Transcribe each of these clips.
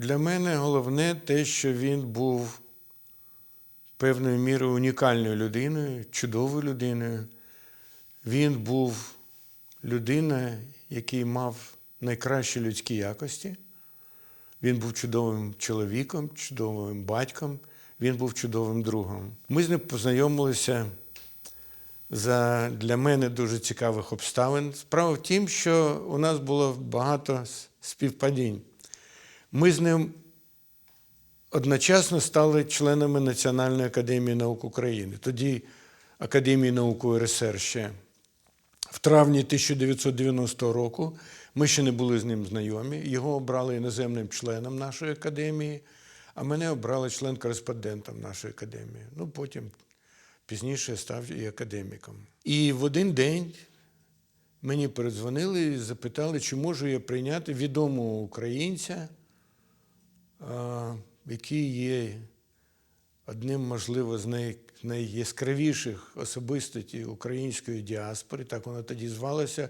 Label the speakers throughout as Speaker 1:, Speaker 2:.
Speaker 1: Для мене головне те, що він був певною мірою унікальною людиною, чудовою людиною. Він був людина, який мав найкращі людські якості. Він був чудовим чоловіком, чудовим батьком, він був чудовим другом. Ми з ним познайомилися за для мене дуже цікавих обставин. Справа в тім, що у нас було багато співпадінь. Ми з ним одночасно стали членами Національної академії наук України, тоді Академії наук УРСР ще. В травні 1990 року ми ще не були з ним знайомі. Його обрали іноземним членом нашої академії, а мене обрали член-кореспондентом нашої академії. Ну, потім пізніше став і академіком. І в один день мені передзвонили і запитали, чи можу я прийняти відомого українця, який є одним, можливо, з най, найяскравіших особистостей української діаспори, так воно тоді звалося.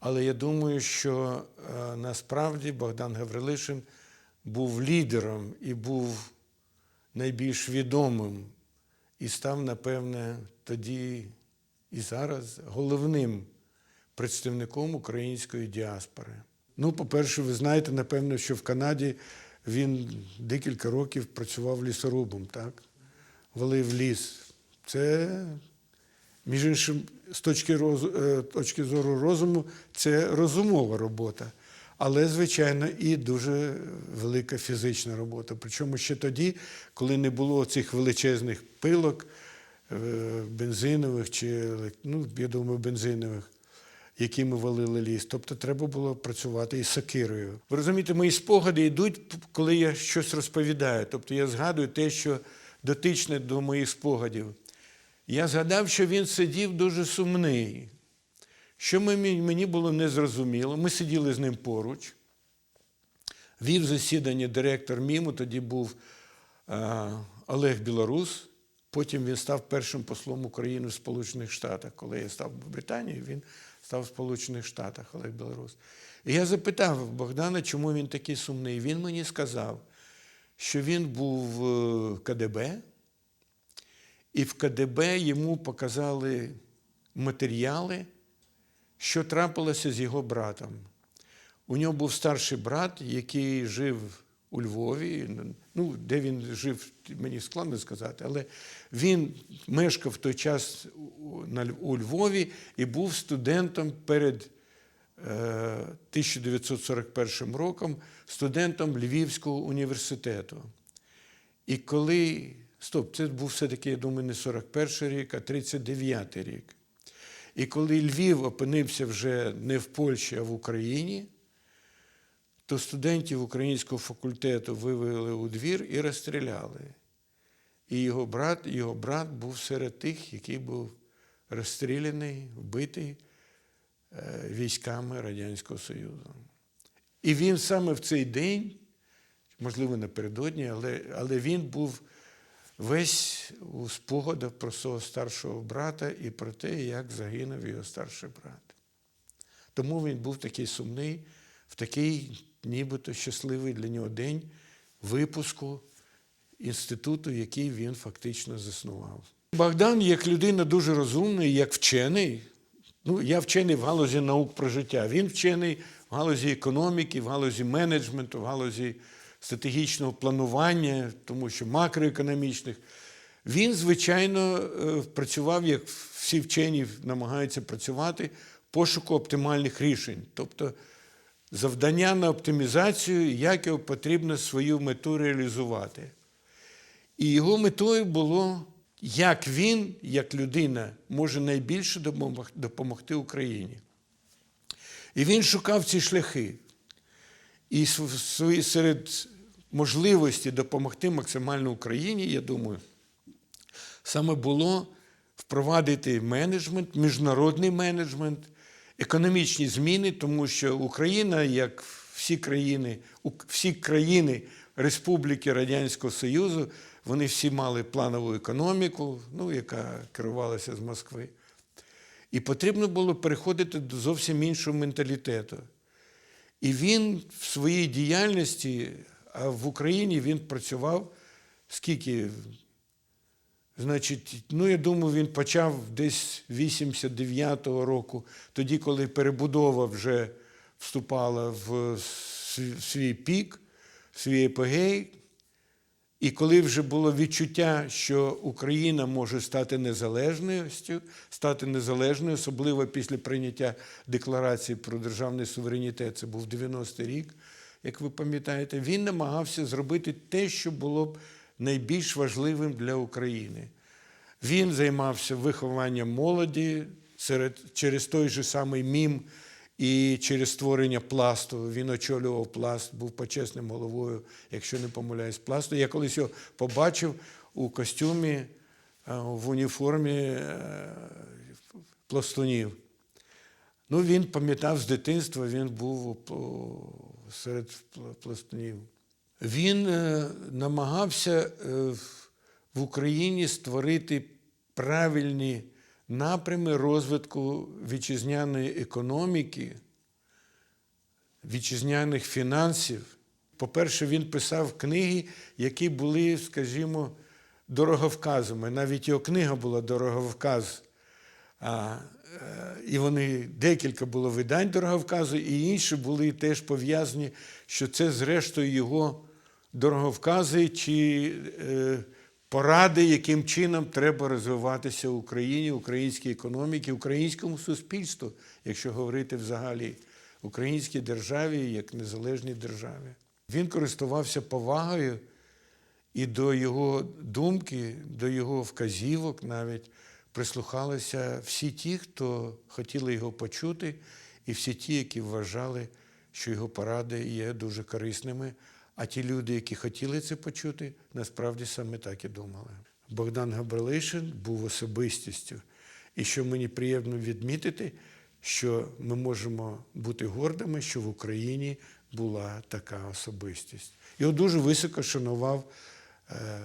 Speaker 1: Але я думаю, що е, насправді Богдан Гаврилишин був лідером і був найбільш відомим і став, напевне, тоді і зараз головним представником української діаспори. Ну, по-перше, ви знаєте, напевно, що в Канаді він декілька років працював лісорубом, так? Валив ліс. Це, між іншим, з точки, роз- е, точки зору розуму, це розумова робота. Але, звичайно, і дуже велика фізична робота. Причому ще тоді, коли не було цих величезних пилок, е, бензинових чи, ну, я думаю, бензинових, якими валили ліс. Тобто треба було працювати із сокирою. Ви розумієте, мої спогади йдуть, коли я щось розповідаю. Тобто я згадую те, що дотичне до моїх спогадів. Я згадав, що він сидів дуже сумний. Що мені мені було незрозуміло. Ми сиділи з ним поруч. Вів засідання директор МІМу, тоді був е, Олег Білорус. Потім він став першим послом України в Сполучених Штатах. Коли я став в Британії, він став в Сполучених Штатах, Олег Білорус. І я запитав Богдана, чому він такий сумний. Він мені сказав, що він був в КДБ, і в КДБ йому показали матеріали, що трапилося з його братом. У нього був старший брат, який жив у Львові. Ну, де він жив, мені складно сказати, але він мешкав в той час у- Львові і був студентом перед е, 1941 роком, студентом Львівського університету. І коли. Стоп, це був все-таки, я думаю, не 41 рік, а 39 рік. І коли Львів опинився вже не в Польщі, а в Україні, то студентів українського факультету вивели у двір і розстріляли. І його брат, його брат був серед тих, який був розстріляний, вбитий е, військами Радянського Союзу. І він саме в цей день, можливо, напередодні, але, але він був весь у спогадах про свого старшого брата і про те, як загинув його старший брат. Тому він був такий сумний, в такий нібито щасливий для нього день випуску інституту, який він фактично заснував. Богдан, як людина дуже розумна, як вчений, ну, я вчений в галузі наук про життя. Він вчений в галузі економіки, в галузі менеджменту, в галузі стратегічного планування, тому що макроекономічних. Він, звичайно, е, працював, як всі вчені намагаються працювати, пошуку оптимальних рішень. Тобто завдання на оптимізацію, як його потрібно свою мету реалізувати. І його метою було, як він, як людина, може найбільше допомогти Україні. І він шукав ці шляхи. І серед можливості допомогти максимально Україні, я думаю, саме було впровадити менеджмент, міжнародний менеджмент, економічні зміни, тому що Україна, як всі країни, всі країни Республіки Радянського Союзу, вони всі мали планову економіку, ну, яка керувалася з Москви. І потрібно було переходити до зовсім іншого менталітету. І він в своїй діяльності А в Україні він працював скільки? Значить, ну я думаю, він почав десь 89-го року, тоді, коли перебудова вже вступала в свій- пік, в свій епогей. І коли вже було відчуття, що Україна може стати незалежною, стати незалежною, особливо після прийняття декларації про державний суверенітет, це був 90-й рік, як ви пам'ятаєте, він намагався зробити те, що було б найбільш важливим для України. Він займався вихованням молоді серед, через той же самий мім і через створення пласту. Він очолював пласт, був почесним головою, якщо не помиляюсь, пласту. Я колись його побачив у костюмі, е, в уніформі е, пластунів. Ну, він пам'ятав з дитинства, він був серед пластунів. Він е, намагався е, в- Україні створити правильні напрями розвитку вітчизняної економіки, вітчизняних фінансів. По-перше, він писав книги, які були, скажімо, дороговказами. Навіть його книга була дороговказ. А, е, і вони декілька було видань дороговказу, і інші були теж пов'язані, що це, зрештою, його дороговкази чи е, поради, яким чином треба розвиватися в Україні, українській економіці, українському суспільству, якщо говорити взагалі українській державі як незалежній державі. Він користувався повагою і до його думки, до його вказівок навіть прислухалися всі ті, хто хотіли його почути, і всі ті, які вважали, що його поради є дуже корисними. А ті люди, які хотіли це почути, насправді саме так і думали. Богдан Габрилишин був особистістю. І що мені приємно відмітити, що ми можемо бути гордими, що в Україні була така особистість. Його дуже високо шанував е,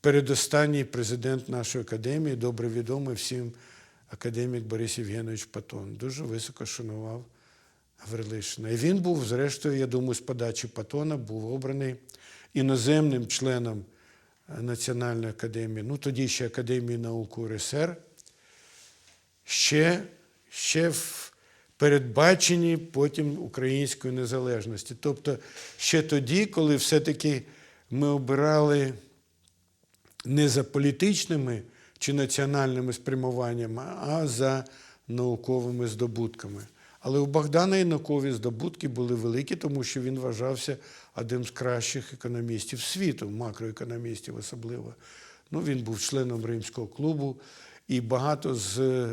Speaker 1: передостанній президент нашої академії, добре відомий всім академік Борис Євгенович Патон. Дуже високо шанував Гаврилишина. І він був, зрештою, я думаю, з подачі Патона був обраний іноземним членом е, Національної академії, ну тоді ще Академії наук УРСР, ще, ще в передбаченні потім української незалежності. Тобто ще тоді, коли все-таки ми обирали не за політичними чи національними спрямуваннями, а за науковими здобутками. Але у Богдана і наукові здобутки були великі, тому що він вважався одним з кращих економістів світу, макроекономістів особливо. Ну, він був членом Римського клубу, і багато з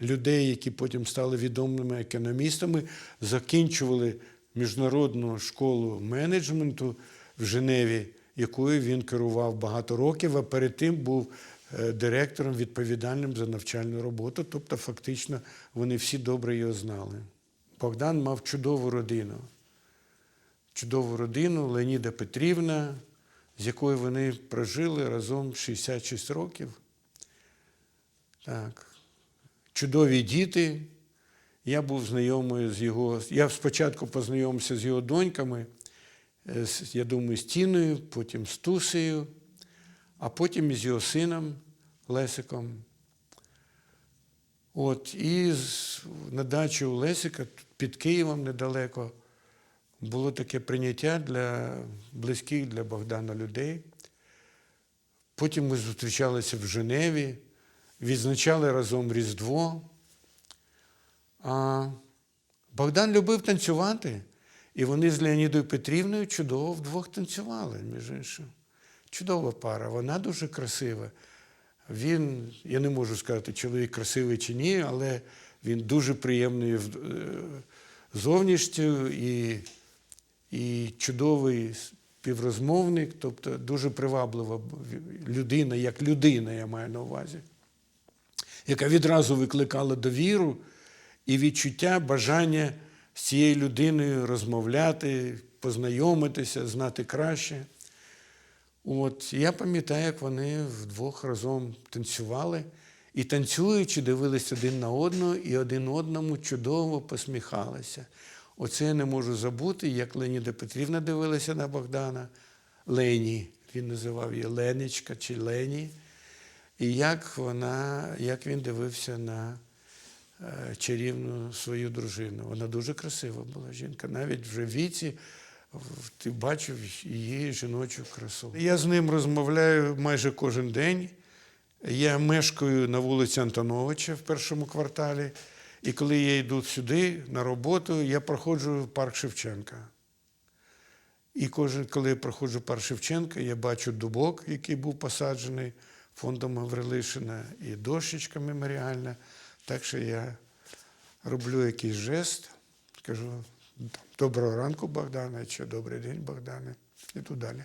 Speaker 1: людей, які потім стали відомими економістами, закінчували міжнародну школу менеджменту в Женеві, якою він керував багато років, а перед тим був е, директором відповідальним за навчальну роботу. Тобто, фактично, вони всі добре його знали. Богдан мав чудову родину. Чудову родину Леоніда Петрівна, з якою вони прожили разом 66 років. Так. Чудові діти. Я був знайомий з його. Я спочатку познайомився з його доньками, е, я думаю, з Тіною, потім з Тусею, а потім із його сином Лесиком. От, і на дачі у Лесика під Києвом недалеко було таке прийняття для близьких для Богдана людей. Потім ми зустрічалися в Женеві, відзначали разом Різдво. А Богдан любив танцювати, і вони з Леонідою Петрівною чудово вдвох танцювали, між іншим. Чудова пара, вона дуже красива. Він, я не можу сказати, чоловік красивий чи ні, але він дуже приємний е, зовнішністю і, і чудовий співрозмовник, тобто дуже приваблива людина, як людина, я маю на увазі, яка відразу викликала довіру і відчуття, бажання з цією людиною розмовляти, познайомитися, знати краще. От я пам'ятаю, як вони вдвох разом танцювали і танцюючи, дивилися один на одного і один одному чудово посміхалися. Оце я не можу забути, як Леніда Петрівна дивилася на Богдана. Лені, він називав її Ленечка чи Лені. І як вона, як він дивився на е, чарівну свою дружину. Вона дуже красива була жінка. Навіть вже в віці ти бачив її жіночу красу. Я з ним розмовляю майже кожен день. Я мешкаю на вулиці Антоновича в першому кварталі. І коли я йду сюди на роботу, я проходжу парк Шевченка. І кожен, коли я проходжу парк Шевченка, я бачу дубок, який був посаджений фондом Гаврилишина, і дощечка меморіальна. Так що я роблю якийсь жест, кажу доброго ранку, Богдане, чи добрий день, Богдане, і тут далі.